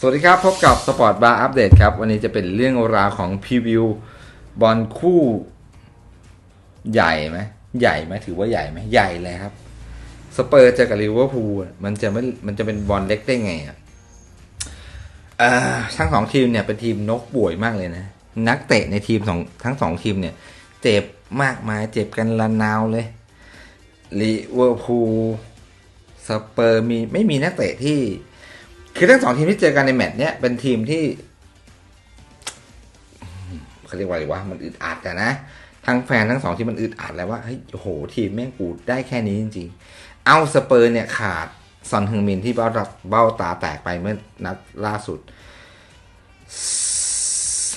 สวัสดีครับ พบกับสปอร์ตบาร์อัปเดตครับ วันนี้จะเป็นเรื่องราวของพรีวิวบอลคู่ใหญ่ไหมใหญ่ไหมถือว่าใหญ่ไหมใหญ่เลยครับ สเปอร์เจอกับลิเวอร์พูลมันจะไม่มันจะเป็นบอลเล็กได้ไงอะทั้งสองทีมเนี่ยเป็นทีมนกป่วยมากเลยนะ นักเตะในทีมสองทั้งสองทีมเนี่ย เจ็บมากมายเจ็บกันละนาวเลยลิเวอร์พูลสเปอร์มีไม่มีนักเตะที่ คือทั้งสองทีมที่เจอกันในแมตช์เนี้ยเป็นทีมที่เขาเรียกว่าอะไรวะมันอึดอัดอะนะทั้งแฟนทั้งสองทีมมันอึดอัดแล้วว่าเฮ้ยโหทีมแม่งกูได้แค่นี้จริงๆ เอาสเปอร์เนี่ยขาดซอนฮึงมินที่เบ้าตาเบ้าตาแตกไปเมื่อนัดล่าสุด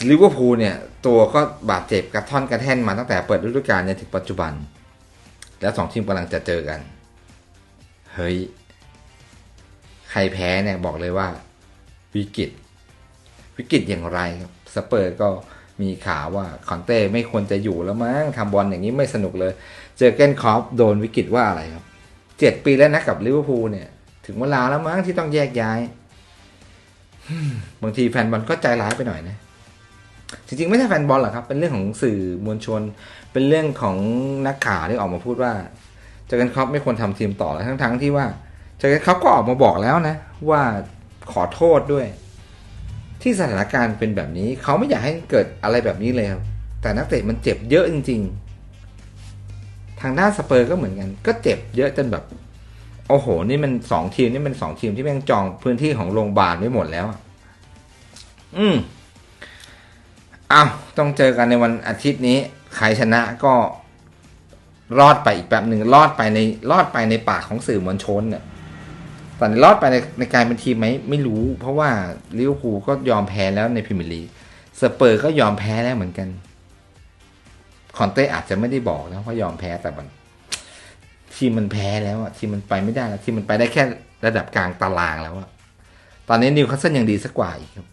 ลิเวอร์พูลเนี่ย ตัวก็บาดเจ็บกระท่อนกระแท่นมาตั้งแต่เปิดฤดูกาลจนถึงปัจจุบัน แล้วสองทีมกำลังจะเจอกัน เฮ้ย ใครแพ้เนี่ยบอกเลยว่าวิกฤตวิกฤตอย่างไรครับสเปอร์ก็มีข่าวว่าคอนเต้ไม่ควรจะอยู่แล้วมั้งทำบอลอย่างนี้ไม่สนุกเลย เจอเกนคอฟโดนวิกฤตว่าอะไรครับเจ็ดปีแล้วนะกับลิเวอร์พูลเนี่ย ถึงเวลาแล้วมั้งที่ต้องแยกย้ายบางทีแฟนบอลก็ใจร้ายไปหน่อยนะ จริงๆ ไม่ใช่แฟนบอลหรอกครับ เป็นเรื่องของสื่อมวลชน เป็นเรื่องของนักข่าวที่ออกมาพูดว่าเจอเกนครอปไม่ควรทำทีมต่อแล้วทั้งๆที่ว่า จอกันครอปก็ออกมาบอกแล้วนะ ว่าขอโทษด้วย ที่สถานการณ์เป็นแบบนี้ เขาไม่อยากให้เกิดอะไรแบบนี้เลยครับแต่นักเตะมันเจ็บเยอะจริง ๆ ทางด้านสเปอร์ก็เหมือนกัน ก็เจ็บเยอะจนแบบโอ้โห นี่มันสองทีมนี่มันสองทีมที่แม่งจองพื้นที่ของโรงพยาบาลไว้หมดแล้วอะอืมอ้าวต้องเจอกันในวันอาทิตย์นี้ ใครชนะก็รอดไปอีกแบบหนึ่งรอดไปในรอดไปในปากของสื่อมวลชนเนี่ย ตอนนี้รอดไปในในการเป็นทีมไหมไม่รู้ เพราะว่าลิเวอร์พูลก็ยอมแพ้แล้วในพรีเมียร์ลีกสเปอร์ก็ยอมแพ้แล้วเหมือนกัน คอนเต้อาจจะไม่ได้บอกนะว่ายอมแพ้แต่มันทีมมันแพ้แล้วอะทีมมันไปไม่ได้แล้วทีมมันไปได้แค่ระดับกลางตารางแล้วอะตอนนี้นิวคาสเซิลยังดีสักกว่าอีกครับ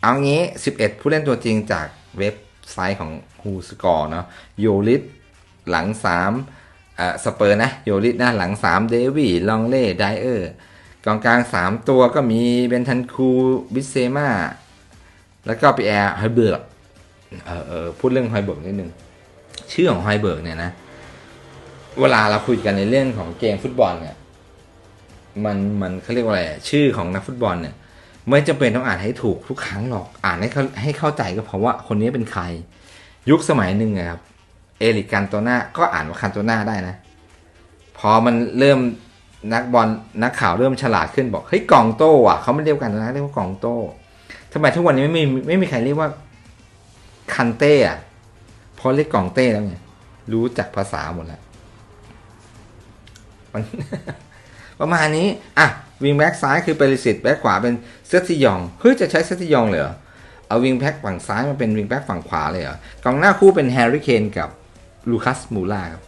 เอางี้ 11 ผู้เล่นตัวจริงจากเว็บไซต์ของ Who Score เนาะโยลิสหลัง3า สเปอร์นะโยลิสนะหลัง 3 เดวี่ลองเล่ไดเออร์กองกลาง 3 ตัวก็มีเบนทันคูบิเซมาแล้วก็ปีแอร์ไฮเบิร์กเออเออพูดเรื่องไฮเบิร์กนิดนึง ชื่อของไฮเบิร์กเนี่ยนะ เวลาเราคุยกันในเรื่องของเกมฟุตบอลเนี่ยมันมันเขาเรียกว่าอะไร ชื่อของนักฟุตบอลเนี่ยไม่จำเป็นต้องอ่านให้ถูกทุกครั้งหรอกอ่านให้เขาให้เข้าใจก็เพราะว่าคนนี้เป็นใคร ยุคสมัยหนึ่งอะครับ เอริกันโตนาก็อ่านว่าคันโตนาได้นะ พอมันเริ่มนักบอลนักข่าวเริ่มฉลาดขึ้นบอกเฮ้ยกองโต้อะเขาไม่เรียกกันโตนาเรียกว่ากองโต้ทำไมทุกวันนี้ไม่มีไม่มีใครเรียกว่าคันเต้อะเพราะเรียกกองเต้แล้วไงรู้จักภาษาหมดแล้วมันประมาณนี้ อะ วิงแบ็กซ้ายคือเปริสิตแบ็กขวาเป็นเซตซิยอง เฮ้ย จะใช้เซตซิยองเลยเหรอ เอาวิงแบ็กฝั่งซ้ายมาเป็นวิงแบ็กฝั่งขวาเลยเหรอ กองหน้าคู่เป็นแฮร์รี่เคนกับ ลูคัสมูล่าครับ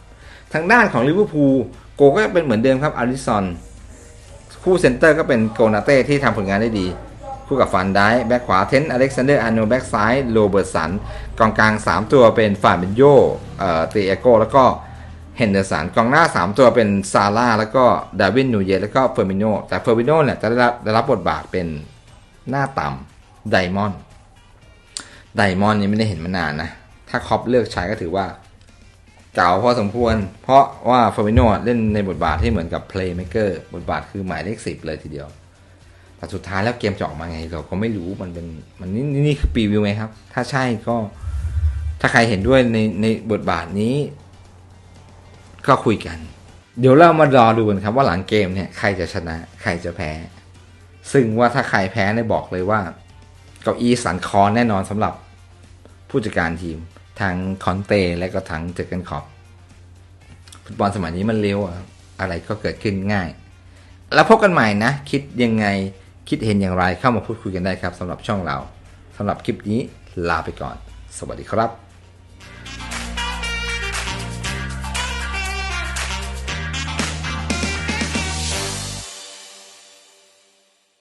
ทางด้านของลิเวอร์พูลโกก็เป็นเหมือนเดิมครับอาริซอนคู่เซนเตอร์ก็เป็นโกนาเต้ที่ทำผลงานได้ดี คู่กับฟันได้แบ็กขวาเทนอเล็กซานเดอร์อาร์โนแบ็กซ้ายโรเบิร์ตสันกองกลาง 3 ตัวเป็นฟาเบนโยเอ่อเตเอโกแล้วก็เฮนเดอร์สันกองหน้า 3 ตัวเป็นซาร่าแล้วก็ดาวินนูเยสแล้วก็เฟอร์มิโนแต่เฟอร์มิโนเนี่ยจะได้รับได้รับบทบาทเป็นหน้าต่ำไดมอนด์ไดมอนด์นี่ไม่ได้เห็นมานานนะ ถ้าคอปเลือกใช้ก็ถือว่า เก่าพอสมควร เพราะว่าเฟอร์มิโนเล่นในบทบาทที่เหมือนกับเพลย์เมเกอร์บทบาทคือหมายเลขสิบเลยทีเดียว แต่สุดท้ายแล้วเกมจะออกมาไงเราก็ไม่รู้มันเป็นมันนี่นี่นี่คือปีวิวไหมครับ ถ้าใช่ก็ ถ้าใครเห็นด้วยในในบทบาทนี้ ก็คุยกัน เดี๋ยวเรามารอดูกันครับว่าหลังเกมเนี่ยใครจะชนะ ใครจะแพ้ ซึ่งว่าถ้าใครแพ้เนี่ยบอกเลยว่าเก้าอี้สันคอนแน่นอนสำหรับผู้จัดการทีม ทางคอนเต้และก็ทั้งเจอกันขอบฟุตบอลสมัยนี้มันเร็วอะอะไรก็เกิดขึ้นง่าย แล้วพบกันใหม่นะ คิดยังไงคิดเห็นอย่างไรเข้ามาพูดคุยกันได้ครับสำหรับช่องเราสำหรับคลิปนี้ลาไปก่อน สวัสดีครับ